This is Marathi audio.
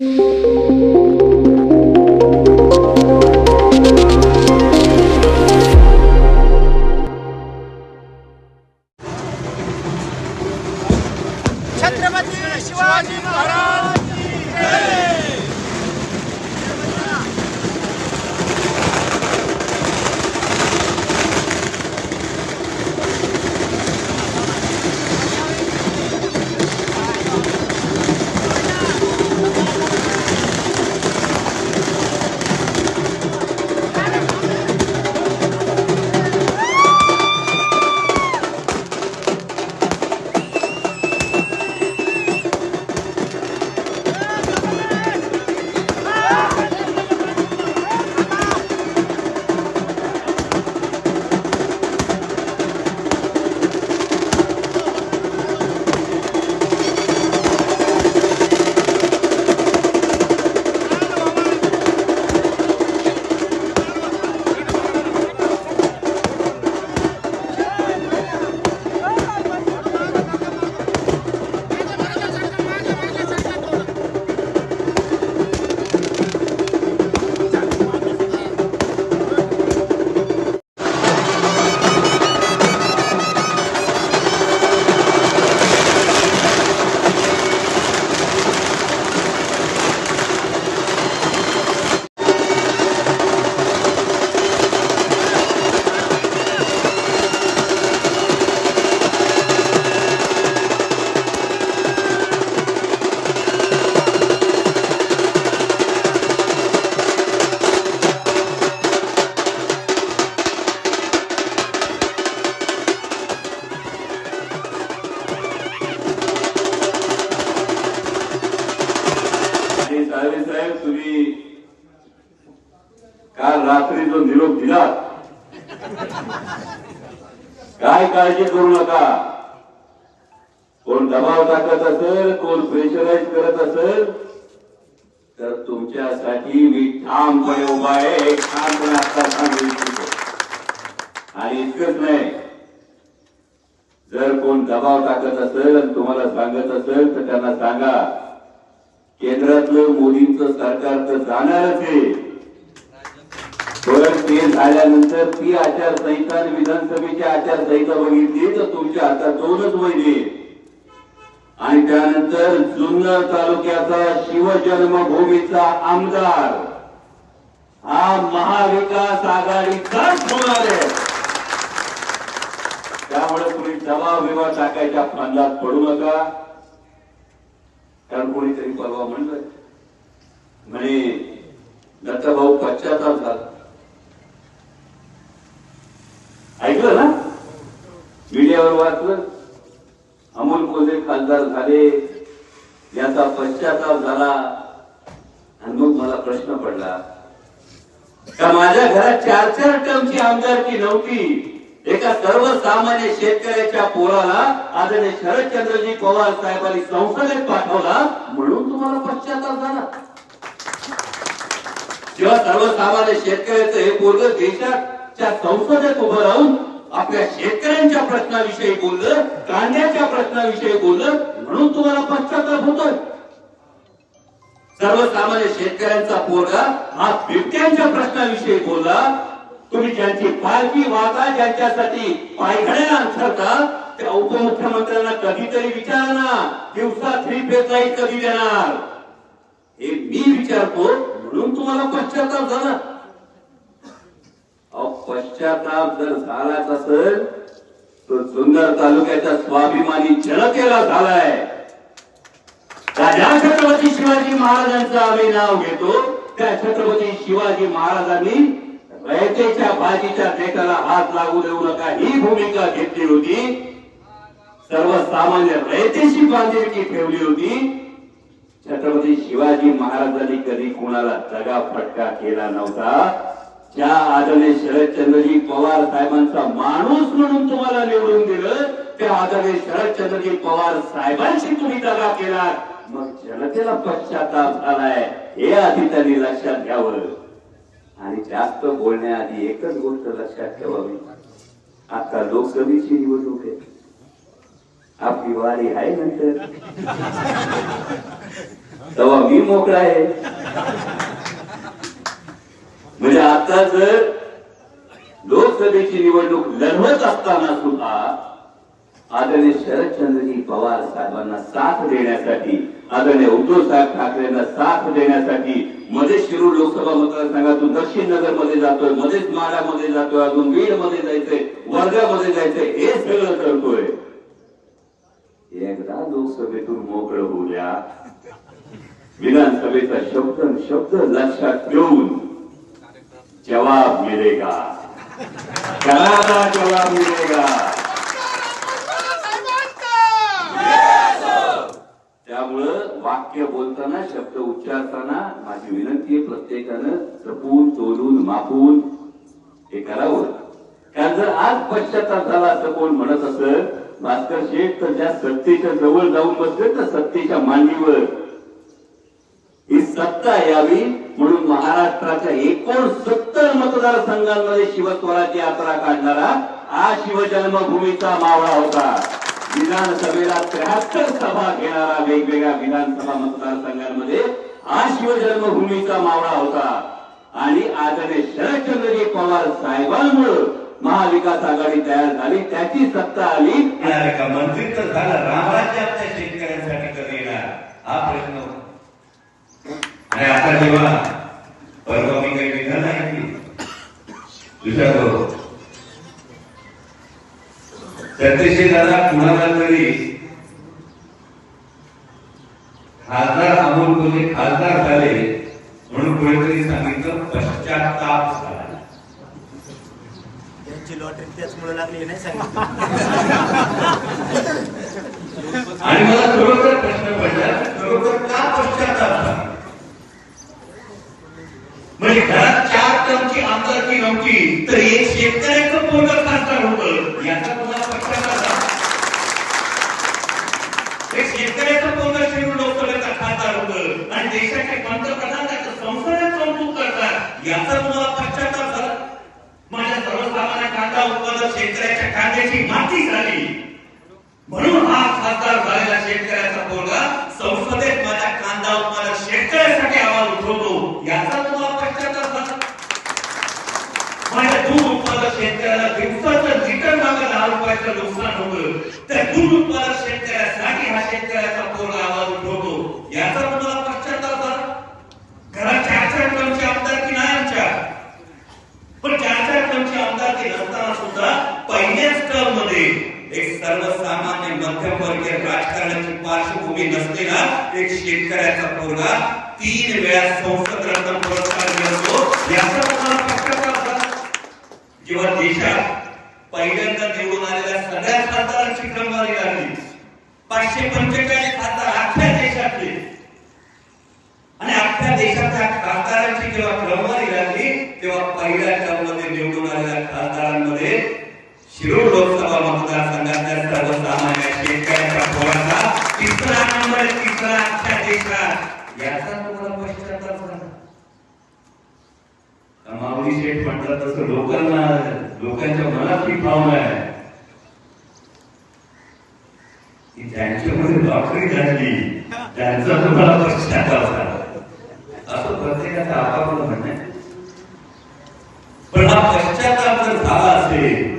छत्रपती साहेब काल रात्री जो निरोप दिला. काय काळजी करू नका. कोण दबाव टाकत असेल कोण प्रेशराईज करत असेल तर तुमच्यासाठी मी ठामपणे उभा आहे ठामपणे आता सांगू इच्छितो. आणि इतकंच नाही. जर कोण दबाव टाकत असेल आणि तुम्हाला सांगत असेल तर त्यांना सांगा. केंद्रातलं मोदींचं सरकार तर जाणारच आहे. पण ते झाल्यानंतर ती आचारसंहिता आणि विधानसभेची आचारसंहिता बघितली तर तुमच्या हातात दोनच महिने. आणि त्यानंतर जुन्नर तालुक्याचा शिवजन्मभूमीचा आमदार. हा महाविकास आघाडीचाच होणार आहे. त्यामुळे तुम्ही दबाव विवाह टाकायच्या फांदात पडू नका. कारण कोणीतरी परवा म्हणलं. म्हणे दत्तभाऊ पश्चाताप झाला. ऐकलं ना? मीडियावर वाचलं. अमोल कोल्हे खासदार झाले. याचा पश्चाताप झाला. आणि मग मला प्रश्न पडला. का माझ्या घरात चार चार टर्मची आमदारकी नव्हती? एका सर्वसामान्य शेतकऱ्याच्या पोराला आदरणीय शरदचंद्रजी पवार साहेबांनी संसदेत पाठवला म्हणून तुम्हाला पश्चाताप झाला. जेव्हा सर्वसामान्य शेतकऱ्याचं हे पोरग देशाच्या संसदेत उभं राहून आपल्या शेतकऱ्यांच्या प्रश्नाविषयी बोललं कांद्याच्या प्रश्नाविषयी बोललं म्हणून तुम्हाला पश्चाताप होतोय. सर्वसामान्य शेतकऱ्यांचा पोरगा हा बिबट्यांच्या प्रश्नाविषयी बोलला तुम्ही ज्यांची काळजी वागा ज्यांच्यासाठी पायघड्या अंथरता त्या उपमुख्यमंत्र्यांना कधीतरी विचारा ना दिवसा थ्री फेज लाइट कधी देणार? हे मी विचारतो म्हणून तुम्हाला पश्चाताप झाला. पश्चाताप जर झालाच असेल तर जुन्नर तालुक्याच्या स्वाभिमानी जनतेला झालाय. राजा छत्रपती शिवाजी महाराजांचं आम्ही नाव घेतो त्या छत्रपती शिवाजी महाराजांनी रयतेच्या बाजीच्या देशाला हात लागू देऊ नका. ही भूमिका घेतली होती. सर्वसामान्य रयतेशी बांधिलकी ठेवली होती. छत्रपती शिवाजी महाराजांनी कधी कोणाला दगा फटका केला नव्हता. ज्या आदरणीय शरदचंद्रजी पवार साहेबांचा माणूस म्हणून तुम्हाला निवडून दिलं त्या आदरणीय शरदचंद्रजी पवार साहेबांशी तुम्ही दगा केला. मग जनतेला पश्चाताप झालाय. हे आधी त्यांनी लक्षात घ्यावं. आणि जास्त बोलण्याआधी एकच गोष्ट लक्षात ठेवावी. आता लोकसभेची निवडणूक आहे. आपली वारी आहे नंतर. तेव्हा मी मोकळा आहे. म्हणजे आता जर लोकसभेची निवडणूक लढवत असताना सुद्धा आदरणीय शरदचंद्रजी पवार साहेबांना साथ देण्यासाठी आदरणीय उद्धव साहेब ठाकरेंना साथ देण्यासाठी मध्येच शिरूर लोकसभा मतदारसंघातून दक्षिण नगरमध्ये जातोय मध्येच माडामध्ये जातोय अजून बीडमध्ये जायचंय वर्गामध्ये जायचंय हे सगळं करतोय एकदा लोकसभेतून मोकळं होऊया. विधानसभेचा शब्द शब्द लक्षात ठेवून जवाब मिळेगा. जवाब मिळेगा. वाक्य बोलताना शब्द उच्चारताना माझी विनंती आहे प्रत्येकानं जपून तोलून मापून हे करावं. कारण जर आज पश्चाताप झाला असं कोण म्हणत असत भास्कर शेठ तर ज्या सत्तेच्या जवळ जाऊन बसले तर सत्तेच्या मांडीवर. ही सत्ता यावी म्हणून महाराष्ट्राच्या एकोणसत्तर मतदारसंघांमध्ये शिवस्वराची यात्रा काढणारा हा शिवजन्मभूमीचा मावळा होता. विधानसभेला त्र्याहत्तर सभा घेणारा वेगवेगळ्या विधानसभा मतदारसंघांमध्ये हा शिवजन्मभूमीचा मावळा होता. आणि आदरणीय शरदचंद्रजी पवार साहेबांमुळे महाविकास आघाडी तयार झाली. त्याची सत्ता आली. का मंत्री तर झालं. रामराज्य आपल्या शेतकऱ्यांसाठी कधी येणार? हा प्रश्न. आणि आता जेव्हा परवा मी काही विधान नाही दुसऱ्या सत्यशे दादा कुणाला तरी खासदार अमोल कोल्हे खासदार झाले म्हणून कोणीतरी सांगितलं पश्चाताप झाला. त्यांची लॉटरी त्याचमुळे लागली नाही सांगितलं आणि मला खरोखर प्रश्न पडला खरोखर का पश्चाताप झाला? म्हणजे घरात चार टनची आमदारकी नव्हती तर एक शेतकऱ्याचं पोरग खासदार होतं याचा तुम्हाला पश्चाताप झाला? एक शेतकऱ्याचं पोरग शिरूर लोकसभेचा खासदार होतं आणि देशाचे पंतप्रधान त्याचं संसदेत कौतुक करतात याचा तुम्हाला पश्चाताप झाला माझ्या सर्वसामान्य कांदा उत्पादक शेतकऱ्याच्या कांद्याची माती झाली म्हणून हा खासदार झालेला शेतकऱ्याचा पोरगा संसदेत माझ्या कांदा उत्पादक शेतकऱ्यासाठी आवाज उठवतो याचा तुम्हाला पश्चाताप झाला माझ्या दूध उत्पादक शेतकऱ्याला दिवसाचं लिटर मागे दहा नुकसान होतं. त्या दूध उत्पादक शेतकऱ्यासाठी हा शेतकऱ्याचा पोरगा आवाज उठवतो. याचा तुम्हाला पश्चाताप झाला घरात चार चार टनची आमदारकी नाही आमच्या? पण चार चार टनची आमदारकी नसताना सुद्धा पहिल्याच टर्ममध्ये एक सर्वसामान्य मध्यमवर्गीय राजकारणाची पार्श्वभूमी नसलेला एक शेतकऱ्याचा पोरगा तीन वेळा संसद रत्न पुरस्कार मिळतो. याचा तुम्हाला पश्चाताप झाला जेव्हा देशात पहिल्यांदा निवडून आलेल्या सगळ्या खासदारांची क्रमवारी लागली. पाचशे पंचेचाळीस खासदार अख्ख्या देशातले. आणि अख्ख्या देशाच्या खासदारांची जेव्हा क्रमवारी लागली तेव्हा पहिल्या टर्ममध्ये निवडून आलेल्या खासदारांमध्ये शिरूर लोकसभा मतदारसंघातल्या सर्वसामान्य शेतकऱ्यांचा थोडासा तिसरा नंबर तिसरा अख्ख्या देशात. याचा तुम्हाला पश्चाताप झाला माऊली शेठ म्हटलं तसं लोकांना लोकांच्या मनात ही भावना आहे. की ज्यांच्यामध्ये लॉटरी झाली त्यांचा तुम्हाला पश्चाताप झाला असं प्रत्येकाचं आपापलं म्हणणं पण हा पश्चाताप जर झाला असेल